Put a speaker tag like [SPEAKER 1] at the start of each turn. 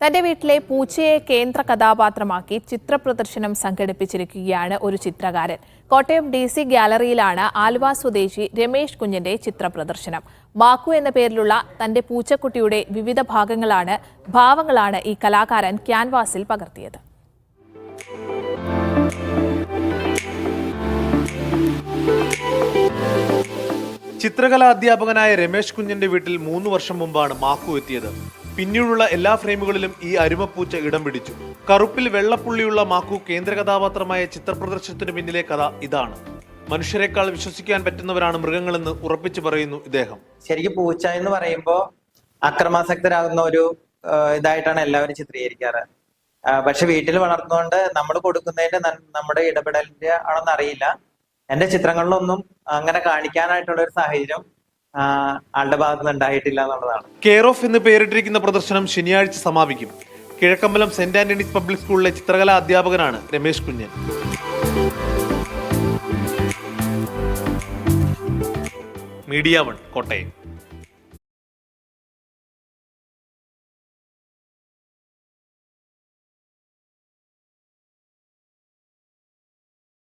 [SPEAKER 1] തന്റെ വീട്ടിലെ പൂച്ചയെ കേന്ദ്ര കഥാപാത്രമാക്കി ചിത്രപ്രദർശനം സംഘടിപ്പിച്ചിരിക്കുകയാണ് ഒരു ചിത്രകാരൻ. കോട്ടയം ഡി സി ഗ്യാലറിയിലാണ് ആലുവ സ്വദേശി രമേശ് കുഞ്ഞിന്റെ ചിത്രപ്രദർശനം. ബാക്കു എന്ന പേരിലുള്ള തന്റെ പൂച്ചക്കുട്ടിയുടെ വിവിധ ഭാഗങ്ങളാണ് ഭാവങ്ങളാണ് ഈ കലാകാരൻ ക്യാൻവാസിൽ പകർത്തിയത്.
[SPEAKER 2] ചിത്രകലാ അധ്യാപകനായ രമേശ് കുഞ്ഞിന്റെ വീട്ടിൽ മൂന്ന് വർഷം മുമ്പാണ് മാക്കു എത്തിയത്. പിന്നീടുള്ള എല്ലാ ഫ്രെയിമുകളിലും ഈ അരുമപ്പൂച്ച ഇടം പിടിച്ചു. കറുപ്പിൽ വെള്ളപ്പുള്ളിയുള്ള മാക്കു കേന്ദ്ര കഥാപാത്രമായ ചിത്രപ്രദർശനത്തിന് പിന്നിലെ കഥ ഇതാണ്. മനുഷ്യരെക്കാൾ വിശ്വസിക്കാൻ പറ്റുന്നവരാണ് മൃഗങ്ങളെന്ന് ഉറപ്പിച്ചു പറയുന്നു ഇദ്ദേഹം.
[SPEAKER 3] ശരിക്കും പൂച്ച എന്ന് പറയുമ്പോൾ അക്രമാസക്തരാകുന്ന ഒരു ഇതായിട്ടാണ് എല്ലാവരും ചിത്രീകരിക്കാറ്. പക്ഷെ വീട്ടിൽ വളർത്തുന്നതുകൊണ്ട് നമ്മൾ കൊടുക്കുന്നതിന്റെ നമ്മുടെ ഇടപെടലിന്റെ ആണെന്ന് അറിയില്ല. എന്റെ ചിത്രങ്ങളിലൊന്നും അങ്ങനെ കാണിക്കാനായിട്ടുള്ള ഒരു സാഹചര്യം ആളുടെ ഭാഗത്ത് നിന്ന് ഉണ്ടായിട്ടില്ല എന്നുള്ളതാണ്.
[SPEAKER 2] കെയർ ഓഫ് എന്ന് പേരിട്ടിരിക്കുന്ന പ്രദർശനം ശനിയാഴ്ച സമാപിക്കും. കിഴക്കമ്പലം സെന്റ് ആന്റണീസ് പബ്ലിക് സ്കൂളിലെ ചിത്രകലാ അധ്യാപകനാണ് രമേശ് കുഞ്ഞൻ. Media one Kottayam.